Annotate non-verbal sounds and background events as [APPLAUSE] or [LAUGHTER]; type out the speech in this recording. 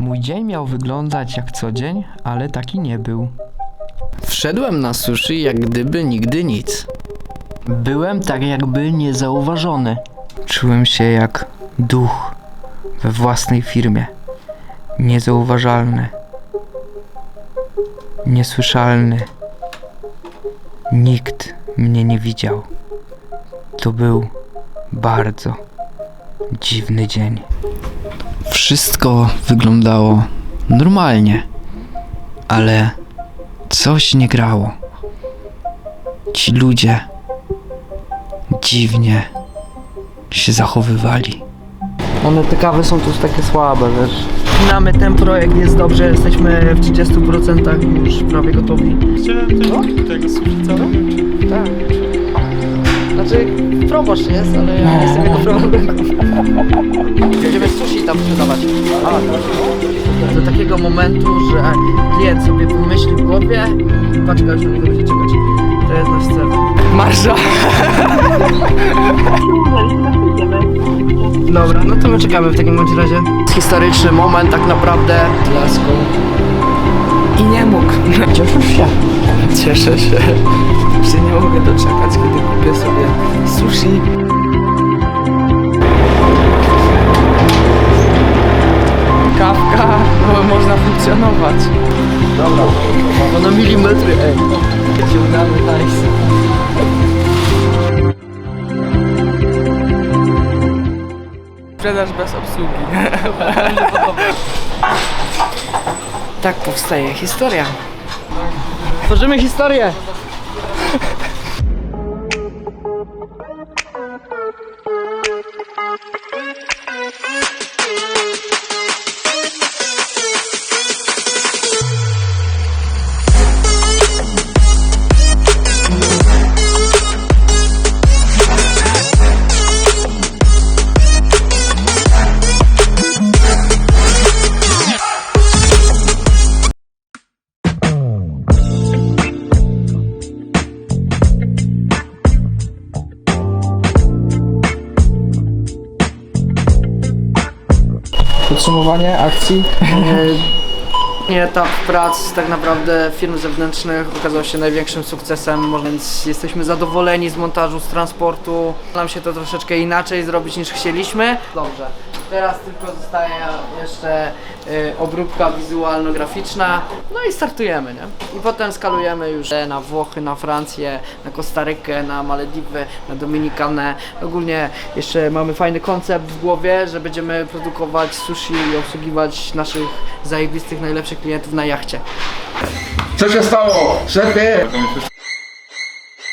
Mój dzień miał wyglądać jak co dzień, ale taki nie był. Wszedłem na sushi jak gdyby nigdy nic. Byłem tak jakby niezauważony. Czułem się jak duch we własnej firmie. Niezauważalny. Niesłyszalny. Nikt mnie nie widział. To był bardzo dziwny dzień. Wszystko wyglądało normalnie, ale coś nie grało. Ci ludzie dziwnie się zachowywali. One te kawy są tu takie słabe, wiesz. Spinamy ten projekt, jest dobrze, jesteśmy w 30% już prawie gotowi. Chciałem tego, tego całego. Tak. Znaczy, proboszcz jest, ale ja nie jestem jego proboszczem. [LAUGHS] Będziemy sushi tam sprzedawać. Do takiego momentu, że klient sobie pomyśli w głowie i paczka już na niego będzie czekać. To jest nasz cel. Marsza! [LAUGHS] Dobra, no to my czekamy w takim bądź razie. Historyczny moment tak naprawdę. Laską. I nie mógł. Cieszysz się? [LAUGHS] Cieszę się, że nie mogę doczekać, kiedy sushi. Kawka, no można funkcjonować. Bo na milimetry, ej. Ciągamy nice. Sprzedaż bez obsługi. Tak powstaje historia. Tworzymy historię. Podsumowanie akcji. [LAUGHS] Nie, etap prac tak naprawdę firm zewnętrznych okazał się największym sukcesem, więc jesteśmy zadowoleni z montażu, z transportu. Nam się to troszeczkę inaczej zrobić niż chcieliśmy. Dobrze, teraz tylko zostaje jeszcze y, obróbka wizualno-graficzna, no i startujemy, nie? I potem skalujemy już na Włochy, na Francję, na Kostarykę, na Malediwy, na Dominikanę. Ogólnie jeszcze mamy fajny koncept w głowie, że będziemy produkować sushi i obsługiwać naszych zajebistych, najlepszych klientów na jachcie. Co się stało? Szefie!